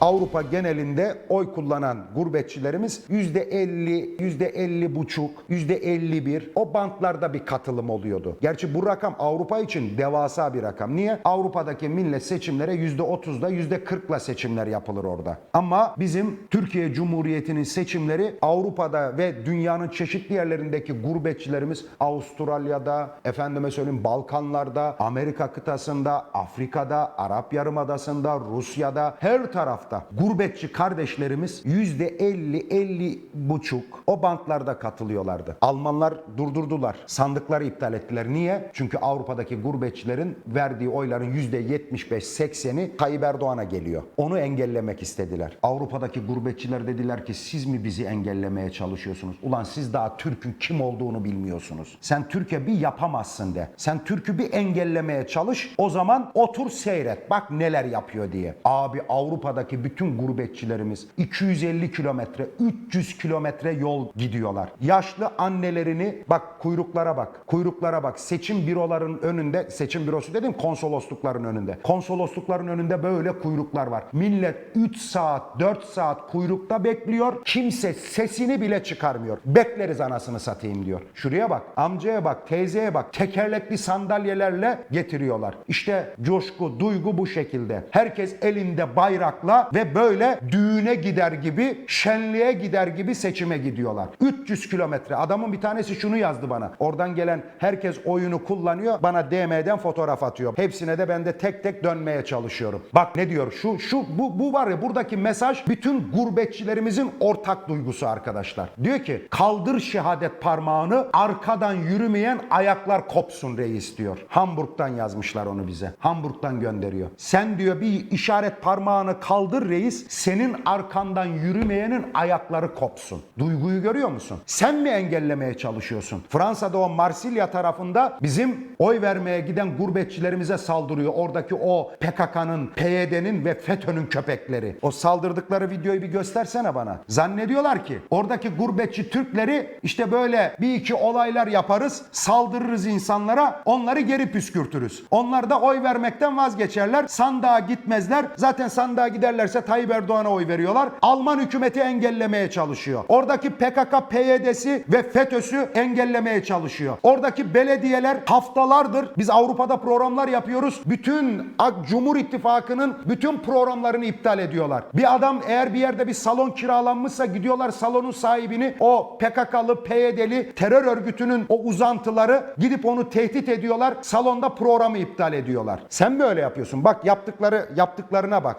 Avrupa genelinde oy kullanan gurbetçilerimiz %50, %50 buçuk, %51 o bantlarda bir katılım oluyordu. Gerçi bu rakam Avrupa için devasa bir rakam. Niye? Avrupa'daki millet seçimlere %30'da %40'la seçimler yapılır orada. Ama bizim Türkiye Cumhuriyeti'nin seçimleri Avrupa'da ve dünyanın çeşitli yerlerindeki gurbetçilerimiz Avustralya'da, efendime söyleyeyim Balkanlarda, Amerika kıtasında, Afrika'da, Arap Yarımadası'nda, Rusya'da her tarafta gurbetçi kardeşlerimiz %50 50 buçuk o bantlarda katılıyorlardı. Almanlar durdurdular. Sandıkları iptal ettiler. Niye? Çünkü Avrupa'daki gurbetçilerin verdiği oyların %75-80'i Tayyip Erdoğan'a geliyor. Onu engellemek istediler. Avrupa'daki gurbetçiler dediler ki siz mi bizi engellemeye çalışıyorsunuz? Ulan siz daha Türk'ün kim olduğunu bilmiyorsunuz. Sen Türkiye bir yapamazsın de. Sen Türk'ü bir engellemeye çalış. O zaman otur seyret. Bak neler yapıyor diye. Abi Avrupa'daki bütün gurbetçilerimiz 250 kilometre, 300 kilometre yol gidiyorlar. Yaşlı annelerini bak kuyruklara bak. Kuyruklara bak. Seçim büroların önünde, seçim bürosu dedim konsoloslukların önünde. Konsoloslukların önünde böyle kuyruklar var. Millet 3 saat, 4 saat kuyrukta bekliyor. Kimse sesini bile çıkarmıyor. Bekleriz anasını satayım diyor. Şuraya bak, amcaya bak, teyzeye bak. Tekerlekli sandalyelerle getiriyorlar. İşte coşku, duygu bu şekilde. Herkes elinde bayrakla ve böyle düğüne gider gibi, şenliğe gider gibi seçime gidiyorlar. 300 kilometre. Adamın bir tanesi şunu yazdı bana. Oradan gelen herkes oyunu kullanıyor. Bana DM'den fotoğraf atıyor. Hepsine de ben de tek tek dönmeye çalışıyorum. Bak ne diyor? Şu şu bu bu var ya buradaki mesaj bütün gurbetçilerimizin ortak duygusu arkadaşlar. Diyor ki kaldır şehadet parmağını arkadan yürümeyen ayaklar kopsun reis diyor. Hamburg'dan yazmışlar onu bize. Hamburg'dan gönderiyor. Sen diyor bir işaret parmağını kaldır reis senin arkandan yürümeyenin ayakları kopsun. Duyguyu görüyor musun? Sen mi engellemeye çalışıyorsun? Fransa'da o Marsilya tarafında bizim oy vermeye giden gurbetçilerimize saldırıyor. Oradaki o PKK'nın, PYD'nin ve FETÖ'nün köpekleri. O saldırdıkları videoyu bir göstersene bana. Zannediyorlar ki oradaki gurbetçi Türkleri işte böyle bir iki olaylar yaparız, saldırırız insanlara, onları geri püskürtürüz. Onlar da oy vermekten vazgeçerler, sandığa gitmezler. Zaten sandığa giderlerse Tayyip Erdoğan'a oy veriyorlar. Alman hükümeti engellemeye çalışıyor. Oradaki PKK, PYD'si ve FETÖ'sü engellemeye çalışıyor. Oradaki belediyeler haftalardır biz Avrupa'da programlar yapıyoruz. Bütün Cumhur İttifakı'nın bütün programlarını iptal ediyorlar. Bir adam eğer bir yerde bir salon kiralanmışsa gidiyorlar salonun sahibini o PKK'lı, PYD'li terör örgütünün o uzantıları gidip onu tehdit ediyorlar. Salonda programı iptal ediyorlar. Sen mi öyle yapıyorsun? Bak yaptıkları yaptıklarına bak.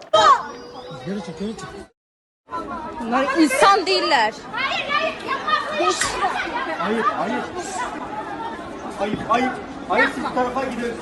Geri çık, geri çık. Bunlar insan değiller. Hayır, hayır. Ayıp, ayıp. Ayıp siz bu tarafa gidin.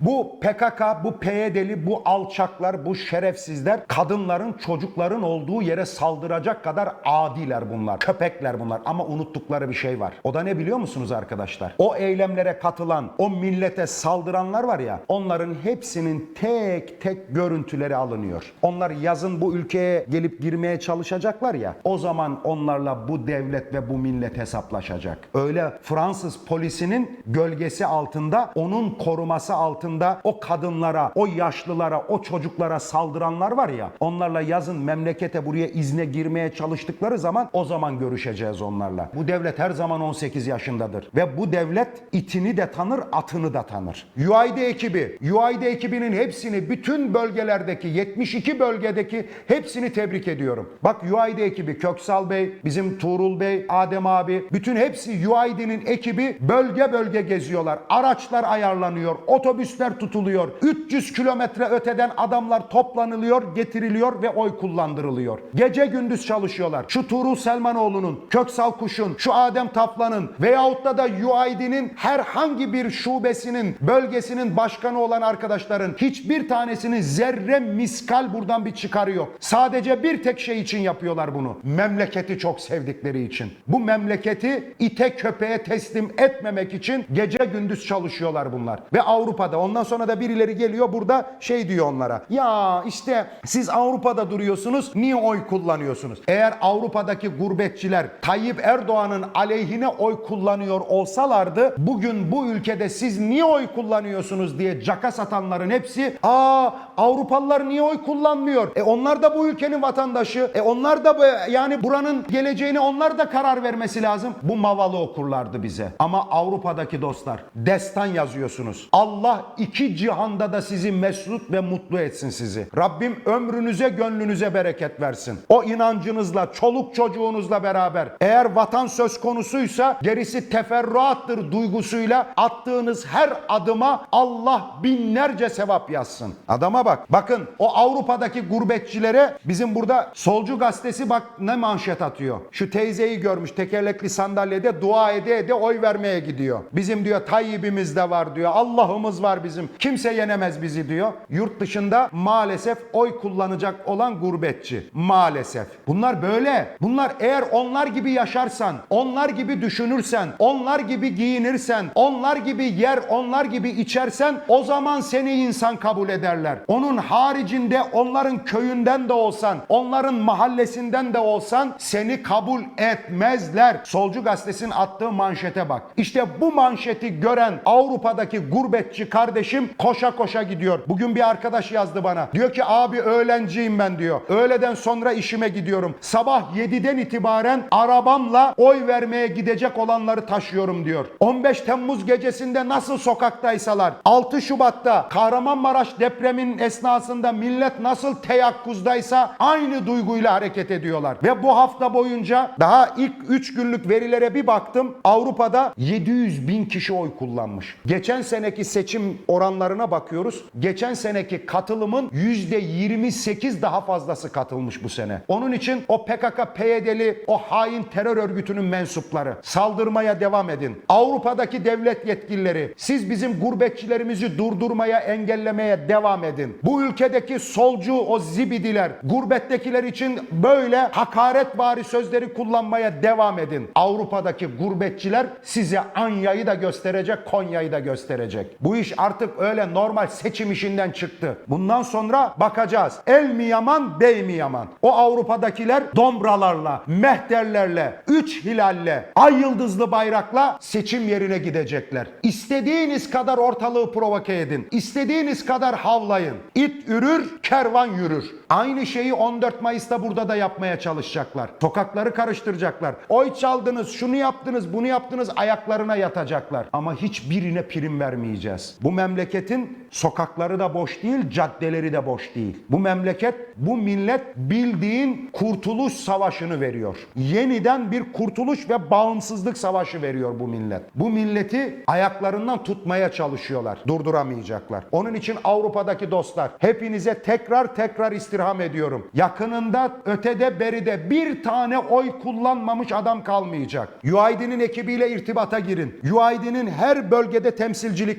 Bu PKK, bu PYD'li, bu alçaklar, bu şerefsizler kadınların, çocukların olduğu yere saldıracak kadar adiler bunlar. Köpekler bunlar ama unuttukları bir şey var. O da ne biliyor musunuz arkadaşlar? O eylemlere katılan, o millete saldıranlar var ya, onların hepsinin tek tek görüntüleri alınıyor. Onlar yazın bu ülkeye gelip girmeye çalışacaklar ya, o zaman onlarla bu devlet ve bu millet hesaplaşacak. Öyle Fransız polisinin gölgesi altında, onun koruması altında o kadınlara, o yaşlılara, o çocuklara saldıranlar var ya, onlarla yazın memlekete buraya izne girmeye çalıştıkları zaman o zaman görüşeceğiz onlarla. Bu devlet her zaman 18 yaşındadır ve bu devlet itini de tanır, atını da tanır. UID ekibi, UID ekibinin hepsini bütün bölgelerdeki 72 bölgedeki hepsini tebrik ediyorum. Bak UID ekibi Köksal Bey, bizim Tuğrul Bey, Adem abi, bütün hepsi UID'nin ekibi bölge bölge geziyorlar. Araçlar ayarlanıyor, otobüsler tutuluyor. 300 kilometre öteden adamlar toplanılıyor, getiriliyor ve oy kullandırılıyor. Gece gündüz çalışıyorlar. Şu Tuğrul Selmanoğlu'nun, Köksal Kuş'un, şu Adem Taflan'ın veyahut da da UID'nin herhangi bir şubesinin, bölgesinin başkanı olan arkadaşların hiçbir tanesinin zerre miskal buradan bir çıkarı yok. Sadece bir tek şey için yapıyorlar bunu. Memleketi çok sevdikleri için. Bu memleketi ite köpeğe teslim etmemek için gece gündüz çalışıyorlar bunlar. Ve Avrupa'da. Ondan sonra da birileri geliyor burada şey diyor onlara. Ya işte siz Avrupa'da duruyorsunuz niye oy kullanıyorsunuz? Eğer Avrupa'daki gurbetçiler Tayyip Erdoğan'ın aleyhine oy kullanıyor olsalardı bugün bu ülkede siz niye oy kullanıyorsunuz diye caka satanların hepsi aa Avrupalılar niye oy kullanmıyor? E onlar da bu ülkenin vatandaşı. E onlar da yani buranın geleceğine onlar da karar vermesi lazım. Bu mavalı okurlardı bize. Ama Avrupa'daki dostlar destan yazıyorsunuz. Allah iki cihanda da sizi mesut ve mutlu etsin sizi. Rabbim ömrünüze gönlünüze bereket versin. O inancınızla çoluk çocuğunuzla beraber eğer vatan söz konusuysa gerisi teferruattır duygusuyla attığınız her adıma Allah binlerce sevap yazsın. Adama bak. Bakın o Avrupa'daki gurbetçilere bizim burada solcu gazetesi bak ne manşet atıyor. Şu teyzeyi görmüş tekerlekli sandalyede dua ede ede oy vermeye gidiyor. Bizim diyor Tayyip'imiz de var diyor. Allah'ımız var bizim. Kimse yenemez bizi diyor. Yurt dışında maalesef oy kullanacak olan gurbetçi. Maalesef. Bunlar böyle. Bunlar eğer onlar gibi yaşarsan, onlar gibi düşünürsen, onlar gibi giyinirsen, onlar gibi yer, onlar gibi içersen o zaman seni insan kabul ederler. Onun haricinde onların köyünden de olsan, onların mahallesinden de olsan seni kabul etmezler. Solcu gazetesinin attığı manşete bak. İşte bu manşeti gören Avrupa'daki gurbetçi kardeşim koşa koşa gidiyor. Bugün bir arkadaş yazdı bana. Diyor ki abi öğlenciyim ben diyor. Öğleden sonra işime gidiyorum. Sabah 7'den itibaren arabamla oy vermeye gidecek olanları taşıyorum diyor. 15 Temmuz gecesinde nasıl sokaktaysalar 6 Şubat'ta Kahramanmaraş depremin esnasında millet nasıl teyakkuzdaysa aynı duyguyla hareket ediyorlar. Ve bu hafta boyunca daha ilk 3 günlük verilere bir baktım. Avrupa'da 700 bin kişi oy kullanmış. Geçen seneki seçim oranlarına bakıyoruz. Geçen seneki katılımın %28 daha fazlası katılmış bu sene. Onun için o PKK, PYD'li, o hain terör örgütünün mensupları saldırmaya devam edin. Avrupa'daki devlet yetkilileri siz bizim gurbetçilerimizi durdurmaya, engellemeye devam edin. Bu ülkedeki solcu o zibidiler, gurbettekiler için böyle hakaretvari sözleri kullanmaya devam edin. Avrupa'daki gurbetçiler size Anya'yı da gösterecek, Konya'yı da gösterecek. Bu iş artık öyle normal seçim işinden çıktı. Bundan sonra bakacağız. El mi yaman, bey mi yaman? O Avrupa'dakiler dombralarla, mehterlerle, üç hilalle, ay yıldızlı bayrakla seçim yerine gidecekler. İstediğiniz kadar ortalığı provoke edin. İstediğiniz kadar havlayın. İt ürür, kervan yürür. Aynı şeyi 14 Mayıs'ta burada da yapmaya çalışacaklar. Sokakları karıştıracaklar. Oy çaldınız, şunu yaptınız, bunu yaptınız ayaklarına yatacaklar. Ama hiçbirine prim vermeyeceğiz. Bu memleketin sokakları da boş değil, caddeleri de boş değil. Bu memleket, bu millet bildiğin kurtuluş savaşını veriyor. Yeniden bir kurtuluş ve bağımsızlık savaşı veriyor bu millet. Bu milleti ayaklarından tutmaya çalışıyorlar. Durduramayacaklar. Onun için Avrupa'daki dostlar hepinize tekrar tekrar istirham ediyorum. Yakınında ötede beride bir tane oy kullanmamış adam kalmayacak. UID'nin ekibiyle irtibata girin. UID'nin her bölgede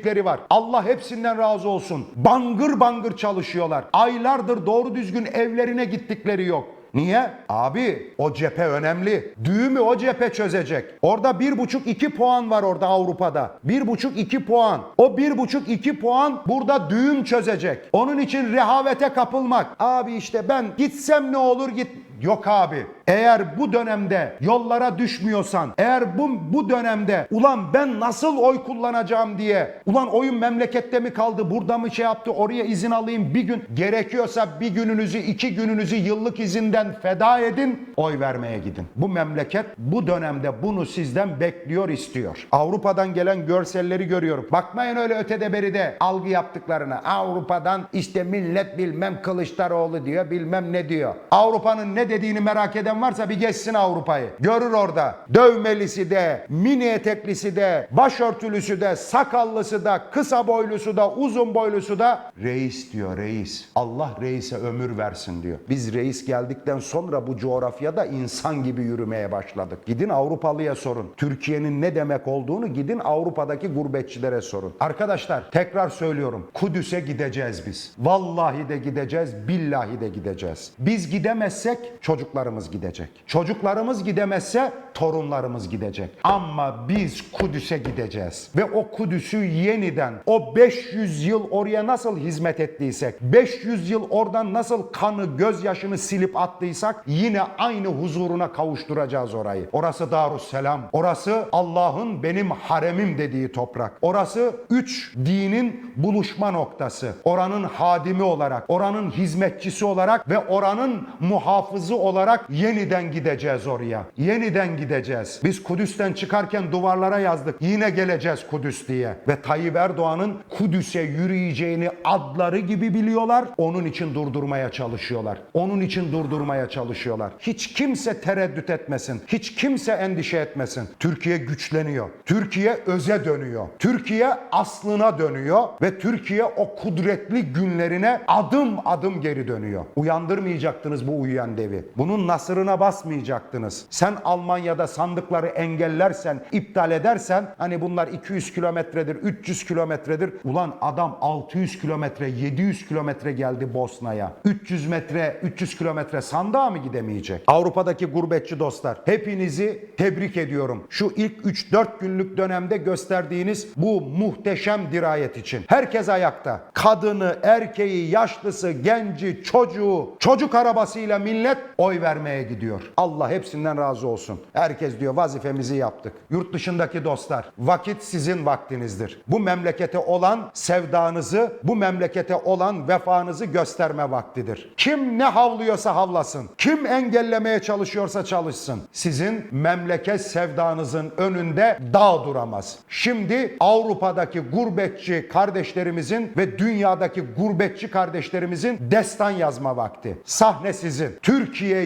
temsilcilikleri var. Allah hepsinden razı olsun. Bangır bangır çalışıyorlar. Aylardır doğru düzgün evlerine gittikleri yok. Niye? Abi o cephe önemli. Düğümü o cephe çözecek. Orada bir buçuk iki puan var orada Avrupa'da. Bir buçuk iki puan. O bir buçuk iki puan burada düğüm çözecek. Onun için rehavete kapılmak. Abi işte ben gitsem ne olur git. Yok abi. Eğer bu dönemde yollara düşmüyorsan, eğer bu bu dönemde ulan ben nasıl oy kullanacağım diye, ulan oyun memlekette mi kaldı, burada mı şey yaptı, oraya izin alayım bir gün gerekiyorsa bir gününüzü, iki gününüzü yıllık izinden feda edin, oy vermeye gidin. Bu memleket bu dönemde bunu sizden bekliyor, istiyor. Avrupa'dan gelen görselleri görüyorum. Bakmayın öyle ötede beride algı yaptıklarına. Avrupa'dan işte millet bilmem Kılıçdaroğlu diyor, bilmem ne diyor. Avrupa'nın ne dediğini merak eden varsa bir geçsin Avrupa'yı. Görür orada. Dövmelisi de, mini eteklisi de, başörtülüsü de, sakallısı da, kısa boylusu da, uzun boylusu da reis diyor reis. Allah reise ömür versin diyor. Biz reis geldikten sonra bu coğrafyada insan gibi yürümeye başladık. Gidin Avrupalıya sorun. Türkiye'nin ne demek olduğunu gidin Avrupa'daki gurbetçilere sorun. Arkadaşlar tekrar söylüyorum. Kudüs'e gideceğiz biz. Vallahi de gideceğiz, billahi de gideceğiz. Biz gidemezsek çocuklarımız gidecek. Gidecek. Çocuklarımız gidemezse torunlarımız gidecek. Ama biz Kudüs'e gideceğiz. Ve o Kudüs'ü yeniden o 500 yıl oraya nasıl hizmet ettiysek, 500 yıl oradan nasıl kanı, gözyaşını silip attıysak yine aynı huzuruna kavuşturacağız orayı. Orası Darusselam. Orası Allah'ın benim haremim dediği toprak. Orası üç dinin buluşma noktası. Oranın hadimi olarak, oranın hizmetçisi olarak ve oranın muhafızı olarak yeniden gideceğiz oraya. Yeniden gideceğiz. Biz Kudüs'ten çıkarken duvarlara yazdık. Yine geleceğiz Kudüs diye. Ve Tayyip Erdoğan'ın Kudüs'e yürüyeceğini adları gibi biliyorlar. Onun için durdurmaya çalışıyorlar. Onun için durdurmaya çalışıyorlar. Hiç kimse tereddüt etmesin. Hiç kimse endişe etmesin. Türkiye güçleniyor. Türkiye öze dönüyor. Türkiye aslına dönüyor ve Türkiye o kudretli günlerine adım adım geri dönüyor. Uyandırmayacaktınız bu uyuyan devi. Bunun nasırına basmayacaktınız. Sen Almanya'da sandıkları engellersen, iptal edersen hani bunlar 200 kilometredir, 300 kilometredir. Ulan adam 600 kilometre, 700 kilometre geldi Bosna'ya. 300 metre, 300 kilometre sandığa mı gidemeyecek? Avrupa'daki gurbetçi dostlar, hepinizi tebrik ediyorum. Şu ilk 3-4 günlük dönemde gösterdiğiniz bu muhteşem dirayet için. Herkes ayakta. Kadını, erkeği, yaşlısı, genci, çocuğu, çocuk arabasıyla millet oy vermeye gidiyor. Allah hepsinden razı olsun. Herkes diyor vazifemizi yaptık. Yurt dışındaki dostlar, vakit sizin vaktinizdir. Bu memlekete olan sevdanızı, bu memlekete olan vefanızı gösterme vaktidir. Kim ne havlıyorsa havlasın. Kim engellemeye çalışıyorsa çalışsın. Sizin memleket sevdanızın önünde dağ duramaz. Şimdi Avrupa'daki gurbetçi kardeşlerimizin ve dünyadaki gurbetçi kardeşlerimizin destan yazma vakti. Sahne sizin. Türkiye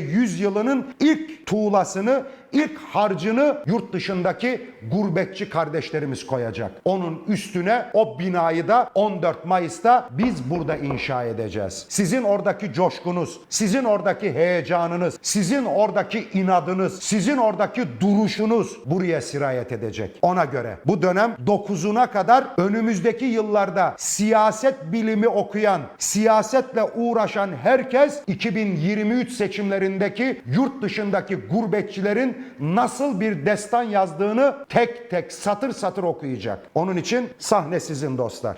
yüzyılının ilk tuğlasını ilk harcını yurt dışındaki gurbetçi kardeşlerimiz koyacak. Onun üstüne o binayı da 14 Mayıs'ta biz burada inşa edeceğiz. Sizin oradaki coşkunuz, sizin oradaki heyecanınız, sizin oradaki inadınız, sizin oradaki duruşunuz buraya sirayet edecek. Ona göre bu dönem 9'una kadar önümüzdeki yıllarda siyaset bilimi okuyan, siyasetle uğraşan herkes 2023 seçimlerindeki yurt dışındaki gurbetçilerin nasıl bir destan yazdığını tek tek satır satır okuyacak. Onun için sahne sizin dostlar.